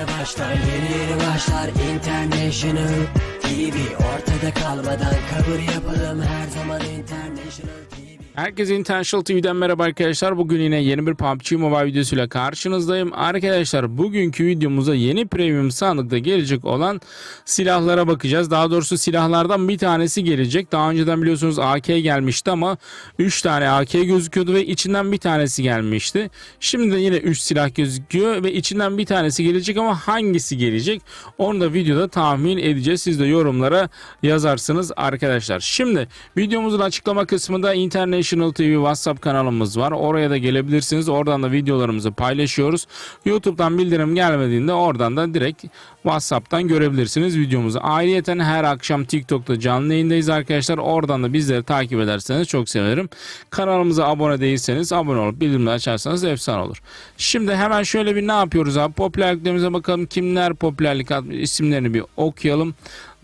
yeni başlar Yeni yeni başlar International TV Ortada kalmadan kabul yapalım. Her zaman International TV Herkese International TV'den merhaba arkadaşlar. Bugün yine yeni bir PUBG Mobile videosuyla karşınızdayım. Arkadaşlar bugünkü videomuzda yeni premium sandıkta gelecek olan silahlara bakacağız. Daha doğrusu silahlardan bir tanesi gelecek. Daha önceden biliyorsunuz AK gelmişti ama 3 tane AK gözüküyordu ve içinden bir tanesi gelmişti. Şimdi de yine 3 silah gözüküyor ve içinden bir tanesi gelecek ama hangisi gelecek? Onu da videoda tahmin edeceğiz. Siz de yorumlara yazarsınız arkadaşlar. Şimdi videomuzun açıklama kısmında International TV WhatsApp kanalımız var. Oraya da gelebilirsiniz. Oradan da videolarımızı paylaşıyoruz. YouTube'dan bildirim gelmediğinde oradan da direkt WhatsApp'tan görebilirsiniz videomuzu. Ayrıyeten her akşam TikTok'ta canlı yayındayız arkadaşlar. Oradan da bizleri takip ederseniz çok sevinirim. Kanalımıza abone değilseniz abone olup bildirimleri açarsanız efsane olur. Şimdi hemen şöyle bir ne yapıyoruz abi? Popülerliklerimize bakalım. Kimler popülerlik isimlerini bir okuyalım.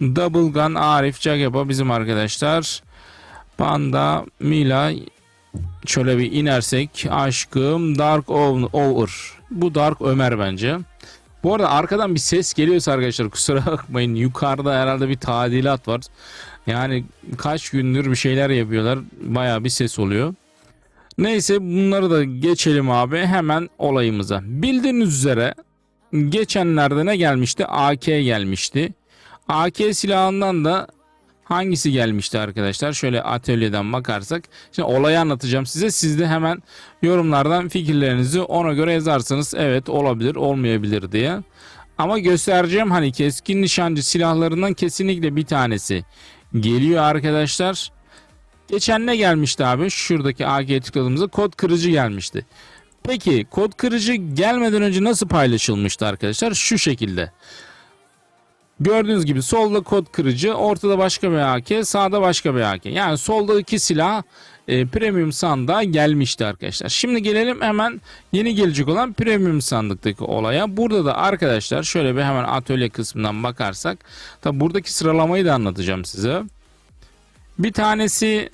Double Gun, Arif, Cagaba bizim arkadaşlar. Panda, Mila, şöyle bir inersek aşkım Dark Over. Bu Dark Ömer bence. Bu arada arkadan bir ses geliyorsa arkadaşlar kusura bakmayın. Yukarıda herhalde bir tadilat var. Yani kaç gündür bir şeyler yapıyorlar. Baya bir ses oluyor. Neyse bunları da geçelim abi hemen olayımıza. Bildiğiniz üzere geçenlerde ne gelmişti? AK gelmişti. AK silahından da hangisi gelmişti arkadaşlar? Şöyle atölyeden bakarsak. Şimdi olayı anlatacağım size. Siz de hemen yorumlardan fikirlerinizi ona göre yazarsanız evet olabilir olmayabilir diye. Ama göstereceğim hani keskin nişancı silahlarından kesinlikle bir tanesi geliyor arkadaşlar. Geçen ne gelmişti abi? Şuradaki AG'ye tıkladığımızda kod kırıcı gelmişti. Peki kod kırıcı gelmeden önce nasıl paylaşılmıştı arkadaşlar? Şu şekilde. Gördüğünüz gibi solda kod kırıcı, ortada başka bir AK, sağda başka bir AK. Yani solda iki silah e, premium sandığa gelmişti arkadaşlar. Şimdi gelelim hemen yeni gelecek olan premium sandıktaki olaya. Burada da arkadaşlar şöyle bir hemen atölye kısmından bakarsak. Tabi buradaki sıralamayı da anlatacağım size. Bir tanesi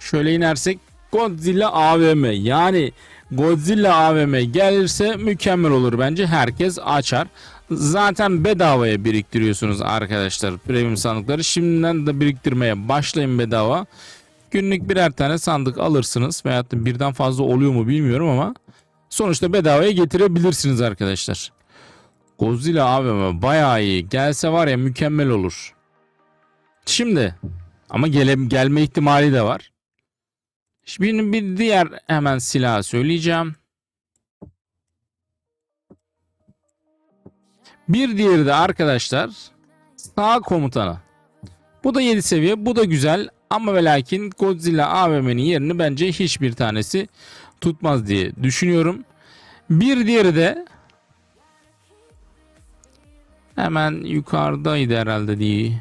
şöyle inersek Godzilla AVM yani Godzilla AVM gelirse mükemmel olur bence. Herkes açar. Zaten bedavaya biriktiriyorsunuz arkadaşlar premium sandıkları. Şimdiden de biriktirmeye başlayın bedava. Günlük birer tane sandık alırsınız. Veyahut da birden fazla oluyor mu bilmiyorum ama sonuçta bedavaya getirebilirsiniz arkadaşlar. Godzilla AVM bayağı iyi. Gelse var ya mükemmel olur. Şimdi ama gele, gelme ihtimali de var. Şimdi bir diğer hemen silah söyleyeceğim. Bir diğeri de arkadaşlar sağ komutanı. Bu da 7 seviye. Bu da güzel. Ama ve lakin Godzilla AVM'nin yerini bence hiçbir tanesi tutmaz diye düşünüyorum. Bir diğeri de hemen yukarıdaydı herhalde diye.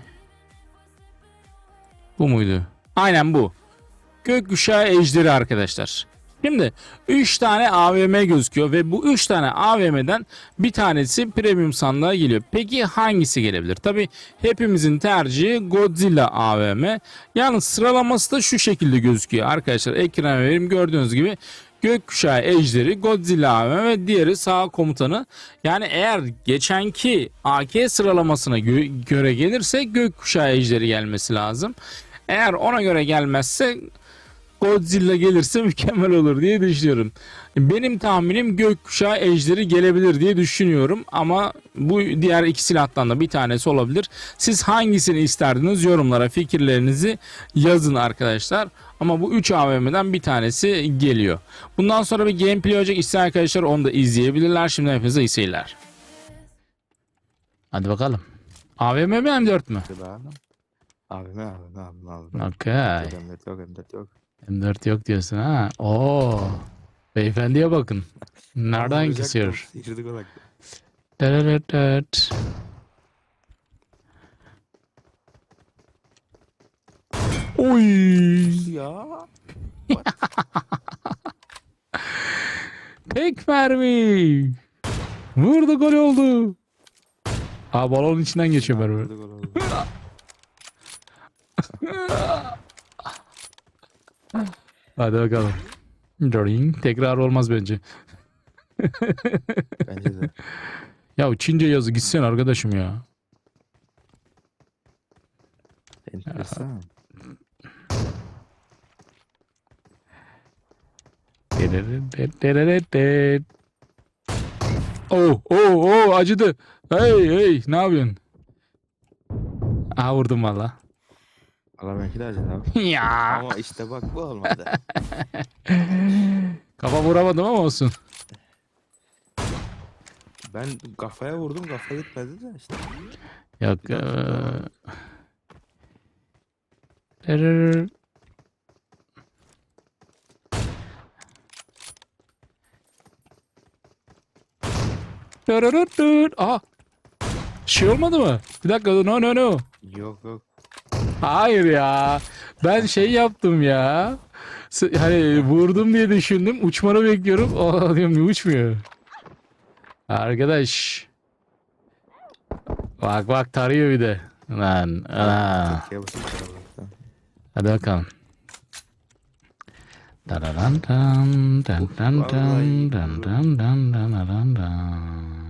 Bu muydu? Aynen bu. Gökkuşağı ejderi arkadaşlar. Şimdi 3 tane AVM gözüküyor ve bu 3 tane AVM'den bir tanesi premium sandığa geliyor. Peki hangisi gelebilir? Tabi hepimizin tercihi Godzilla AVM. Yalnız sıralaması da şu şekilde gözüküyor arkadaşlar. Ekrana vereyim gördüğünüz gibi Gökkuşağı Ejderi, Godzilla AVM ve diğeri sağ komutanı. Yani eğer geçenki AK sıralamasına gö- göre gelirse Gökkuşağı Ejderi gelmesi lazım. Eğer ona göre gelmezse Godzilla gelirse mükemmel olur diye düşünüyorum. Benim tahminim gökkuşağı ejderi gelebilir diye düşünüyorum ama bu diğer iki silahtan da bir tanesi olabilir. Siz hangisini isterdiniz yorumlara fikirlerinizi yazın arkadaşlar. Ama bu 3 AVM'den bir tanesi geliyor. Bundan sonra bir gameplay olacak isteyen arkadaşlar onu da izleyebilirler. Şimdi hepinize iyi seyirler. Hadi bakalım. AVM mi M4 mü? Abi. Okey. Emret yok emret yok. M4 yok diyorsun ha. Oo. Beyefendiye bakın. Nereden kesiyor? da Sıyırdık o dakika. Dırırırırt. Oy. Ya. Tek mermi. Vurdu gol oldu. Aa balonun içinden geçiyor mermi. Vurdu gol oldu. Hadi bakalım. Ring. Tekrar olmaz bence. Bence de. Ya Çince yazı gitsen arkadaşım ya. Enteresan. Oh oh oh acıdı. Hey hey ne yapıyorsun? Aha vurdum valla. Allah belki de abi. ya. Ama işte bak bu olmadı. Kafa vuramadım ama olsun. ben kafaya vurdum kafa gitmedi de işte. Yok. Bir dakika. Terör. Teröröttür. Aha. Şey olmadı mı? Bir dakika no no no. Yok yok. Hayır ya. Ben şey yaptım ya. Hani vurdum diye düşündüm. Uçmanı bekliyorum. O diyorum uçmuyor. Arkadaş. Bak bak tarıyor bir de. Lan. Allah'tan. Hadi bakalım. Dararan dan dan dan dan Vallahi dan dan dan dan dan dan.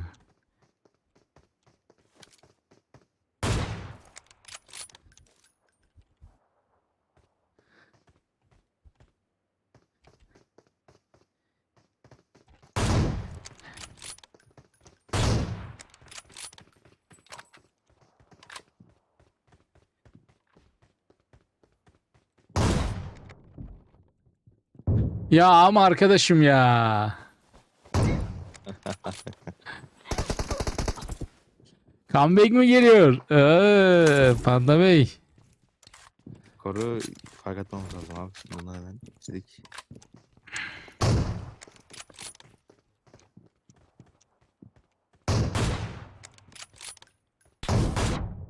Ya ama arkadaşım ya. Comeback mi geliyor? Ee, Panda Bey. Koru fark atmamız lazım abi. Bundan hemen istedik.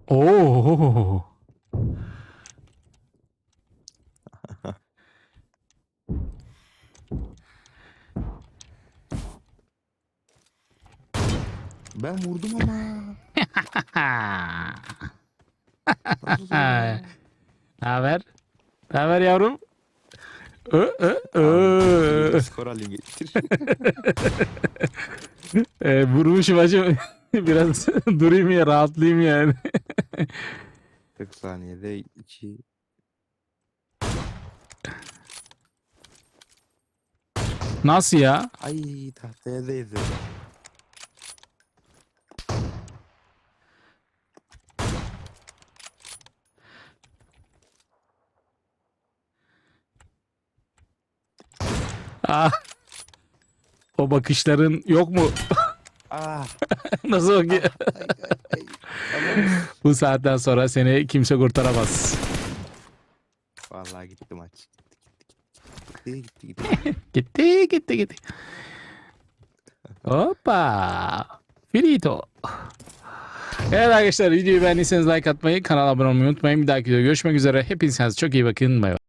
Oo. Ben vurdum ama. Haber? Haber yavrum? Ö, ö, ö. alayım getir. Ee, vurmuşum acım. Biraz durayım ya rahatlayayım yani. 40 saniyede 2 Nasıl ya? Ay tahtaya değdi. Ah. O bakışların yok mu? Ah. Nasıl bakıyor? Ay ay ay. Tamam. Bu saatten sonra seni kimse kurtaramaz. Vallahi gitti maç. Gitti gitti gitti. gitti. Gitti gitti. Hoppa. Finito. Evet arkadaşlar videoyu beğendiyseniz like atmayı, kanala abone olmayı unutmayın. Bir dahaki videoda görüşmek üzere. Hepinize çok iyi bakın. Bay bay.